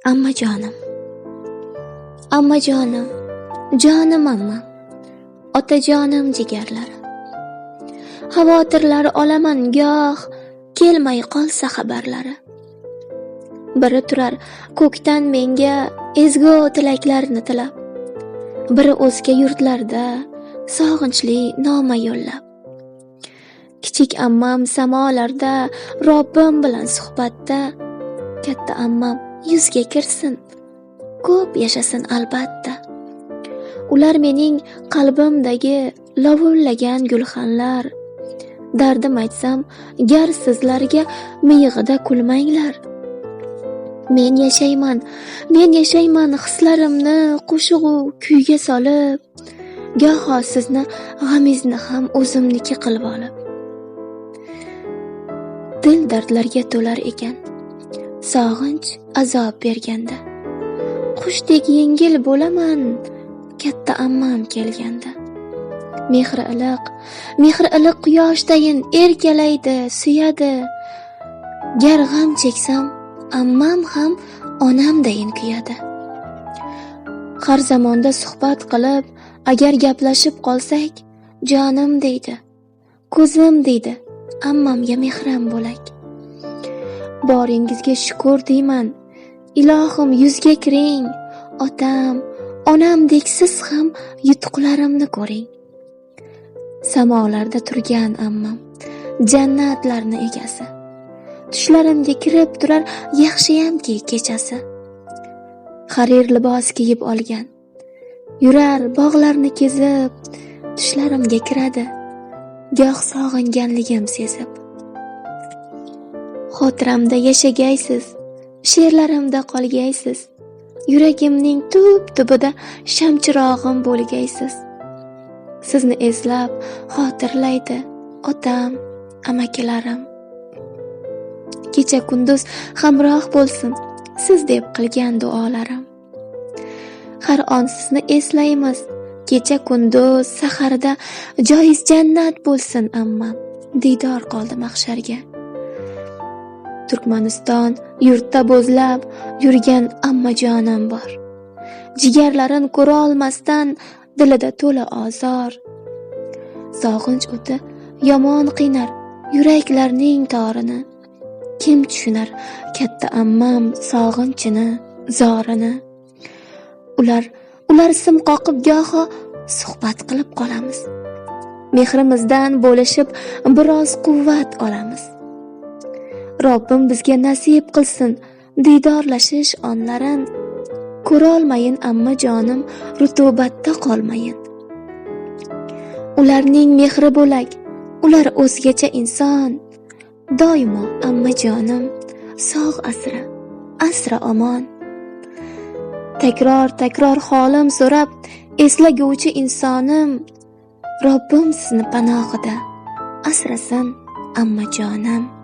Ammajonim. Ammajonim, jonim ammam, otajonim jigarlari Xavotirlar olaman goh, kelmay qolsa xabarlari. Biri turar ko'kdan menga ezgu tilaklarni tilab, biri o'zga yurtlarda sog'inchli noma yo'llab. Kichik ammam samolarda Robbim bilan suhbatda, katta ammam yuzga kirsin, ko'p yashasin albatta. Ular mening qalbimdagi lovullagan gulxanlar. Dardim aytsam, gar sizlarga miyig'ida kulmanglar. Men yashayman, men yashayman hislarimni qo'shig'u kuyga solib, goho sizni g'amingizni ham o'zimniki qilib olib. Dil dardlarga to'lar ekan, sog'inch azob berganda. Qushdek yengil bo'laman, katta ammam kelganda. Mehri iliq, mehri iliq quyoshdayin erkalaydi, suyadi. Gar g'am cheksam, ammam ham onamdayin kuyadi. Har zamonda suhbat qilib, agar gaplashib qolsak, jonim deydi, ko'zim deydi, ammamga mehram bo'lak. Boringizga shukr deyman, ilohim yuzga kiring, otam, onamdek siz ham yutuqlarimni ko'ring. Samolarda turgan ammam, jannatlarni egasi. Tushlarimga kirib turar yaxshiyamki kechasi. Xarir libos kiyib olgan. Yurar bog'larni kezib, tushlarimga kiradi. Goh sog'inganligim sezib. Xotiramda yashagaysiz, she'rlarimda qolgaysiz. Yuragimning tub-tubida shamchirog'im bo'lgaysiz. Sizni eslab xotirlaydi otam, amakilarim. Kecha kunduz hamroh bo'lsin siz deb qilgan duolarim. Har on sizni eslaymiz, kecha kunduz saharda joiz jannat bo'lsin ammam. Diydor qoldi mahsharga. Turkmaniston yurtda bo'zlab yurgan ammajonim bor. Jigarlarin ko'ra olmasdan dilida to'la ozor. Sog'inch o'ti yomon qiynar yuraklarning torini. Kim tushunar katta ammam sog'inchini, zorini. Ular ular sim qoqib goho suhbat qilib qolamiz. Mehrimizdan bo'lishib biroz quvvat olamiz. Robbim bizga nasib qilsin diydorlashish onlarin. Ko'rolmayin amma jonim rutubatda qolmayin. Ularning mehri bo'lak, ular o'zgacha inson. Doimo amma jonim sog' asra, asra omon. Takror takror holim so'rab eslaguvchi insonim Robbim sizni panohida asrasin amma jonim.